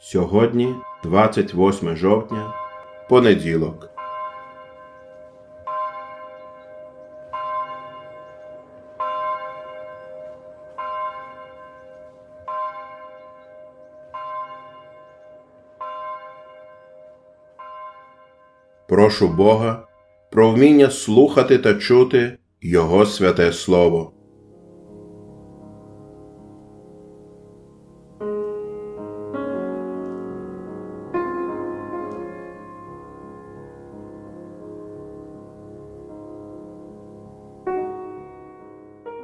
Сьогодні 28 жовтня, понеділок. Прошу Бога про вміння слухати та чути Його святе Слово.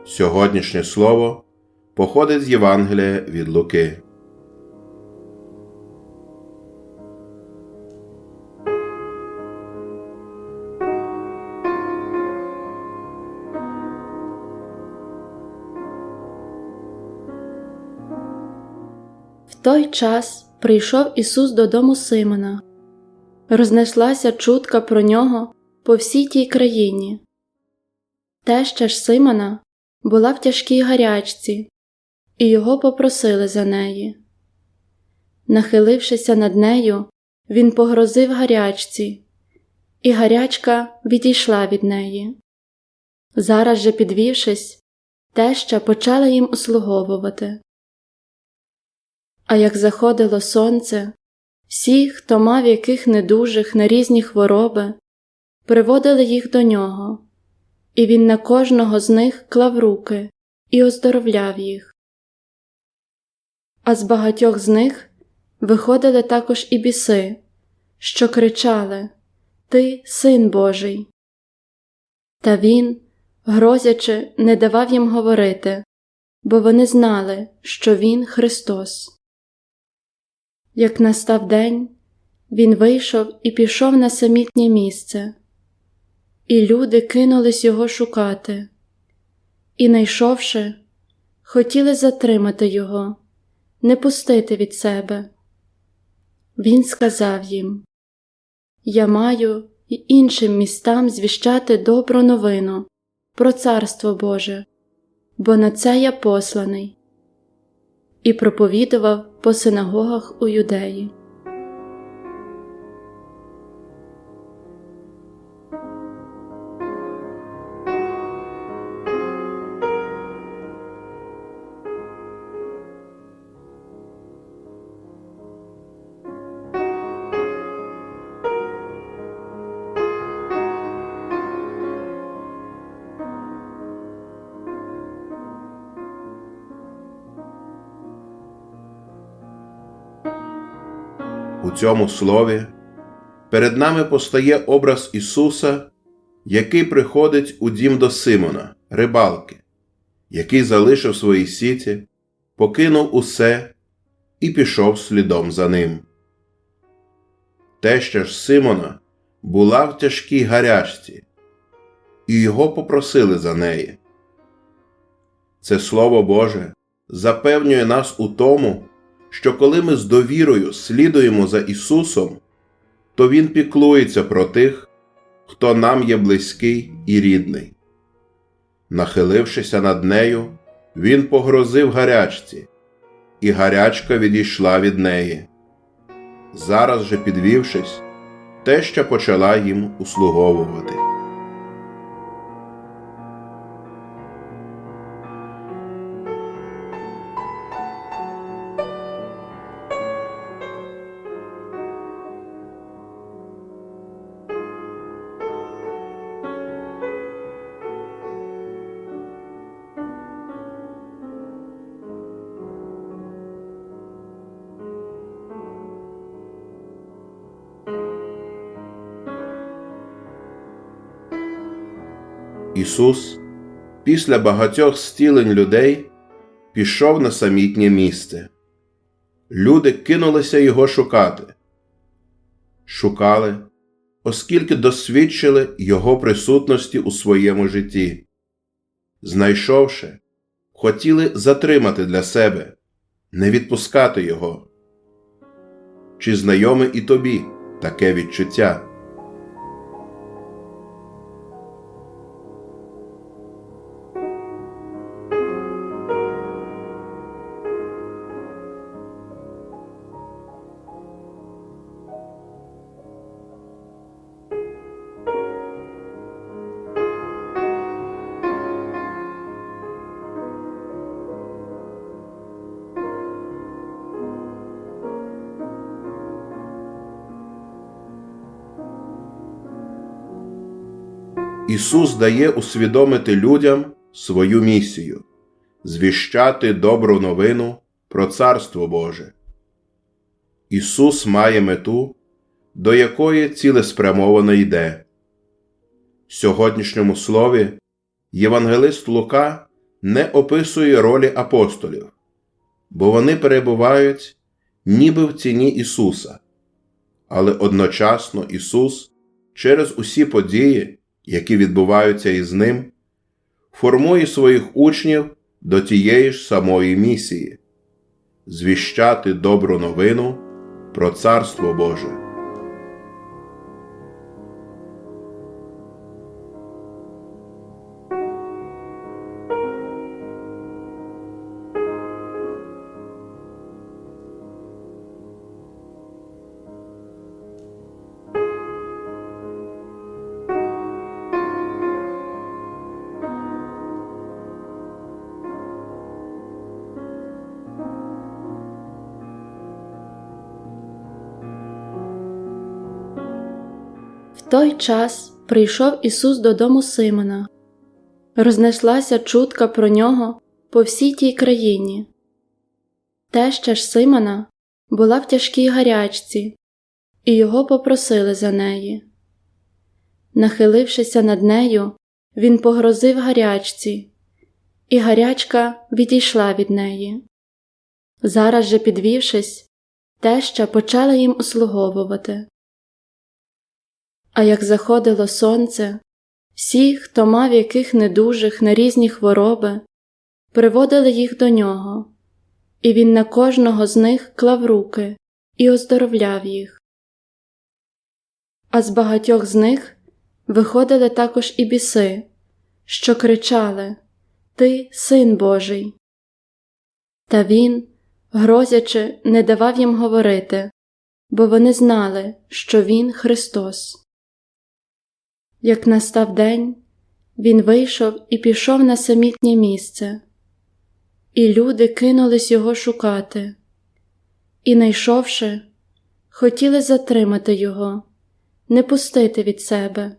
Сьогоднішнє слово походить з Євангелія від Луки. В той час прийшов Ісус додому Симона. Рознеслася чутка про нього по всій тій країні. Теща ж Симона була в тяжкій гарячці, і його попросили за неї. Нахилившися над нею, він погрозив гарячці, і гарячка відійшла від неї. Зараз же, підвівшись, теща почала їм услуговувати. А як заходило сонце, всі, хто мав яких недужих на різні хвороби, приводили їх до нього, і він на кожного з них клав руки і оздоровляв їх. А з багатьох з них виходили також і біси, що кричали Ти син Божий. Та він, грозячи, не давав їм говорити, бо вони знали, що він Христос. Як настав день, він вийшов і пішов на самітнє місце, і люди кинулись його шукати, і, найшовши, хотіли затримати його, не пустити від себе. Він сказав їм Я маю й іншим містам звіщати добру новину про Царство Боже, бо на це я посланий і проповідував по синагогах у юдеї. У цьому слові перед нами постає образ Ісуса, який приходить у дім до Симона, рибалки, який залишив свої сіті, покинув усе і пішов слідом за ним. Теща ж Симона була в тяжкій гарячці, і його попросили за неї. Це Слово Боже запевнює нас у тому, що коли ми з довірою слідуємо за Ісусом, то Він піклується про тих, хто нам є близький і рідний. Нахилившися над нею, Він погрозив гарячці, і гарячка відійшла від неї. Зараз же, підвівшись, теща почала їм услуговувати. Ісус, після багатьох стілень людей, пішов на самітнє місце. Люди кинулися його шукати. Шукали, оскільки досвідчили Його присутності у своєму житті. Знайшовши, хотіли затримати для себе, не відпускати Його. Чи знайоме і тобі таке відчуття? Ісус дає усвідомити людям свою місію звіщати добру новину про Царство Боже. Ісус має мету, до якої цілеспрямовано йде. В сьогоднішньому слові Євангелист Лука не описує ролі апостолів, бо вони перебувають ніби в ціні Ісуса, але одночасно Ісус через усі події, які відбуваються із Ним, формує своїх учнів до тієї ж самої місії звіщати добру новину про Царство Боже. Той час прийшов Ісус додому Симона. Рознеслася чутка про нього по всій тій країні. Теща ж Симона була в тяжкій гарячці, і його попросили за неї. Нахилившися над нею, він погрозив гарячці, і гарячка відійшла від неї. Зараз же, підвівшись, теща почала їм услуговувати. А як заходило сонце, всі, хто мав яких недужих на різні хвороби, приводили їх до нього, і він на кожного з них клав руки і оздоровляв їх. А з багатьох з них виходили також і біси, що кричали Ти син Божий. Та він, грозячи, не давав їм говорити, бо вони знали, що він Христос. Як настав день, він вийшов і пішов на самітнє місце, і люди кинулись його шукати, і, найшовши, хотіли затримати його, не пустити від себе.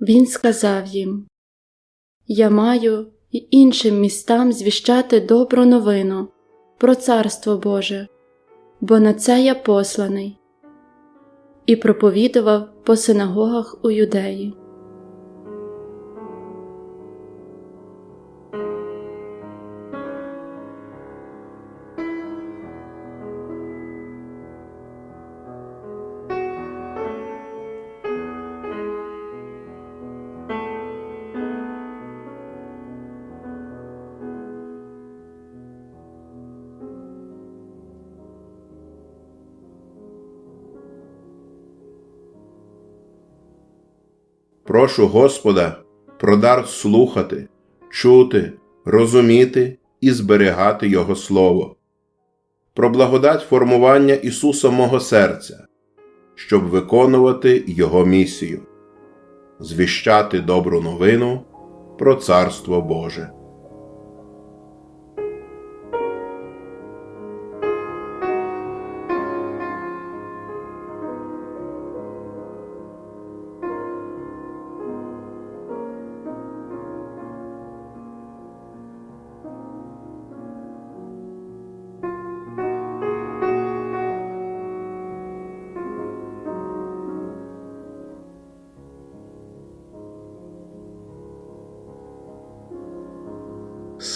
Він сказав їм Я маю й іншим містам звіщати добру новину про Царство Боже, бо на це я посланий і проповідував по синагогах у юдеї. Прошу Господа про дар слухати, чути, розуміти і зберігати Його Слово, про благодать формування Ісуса мого серця, щоб виконувати Його місію, звіщати добру новину про Царство Боже.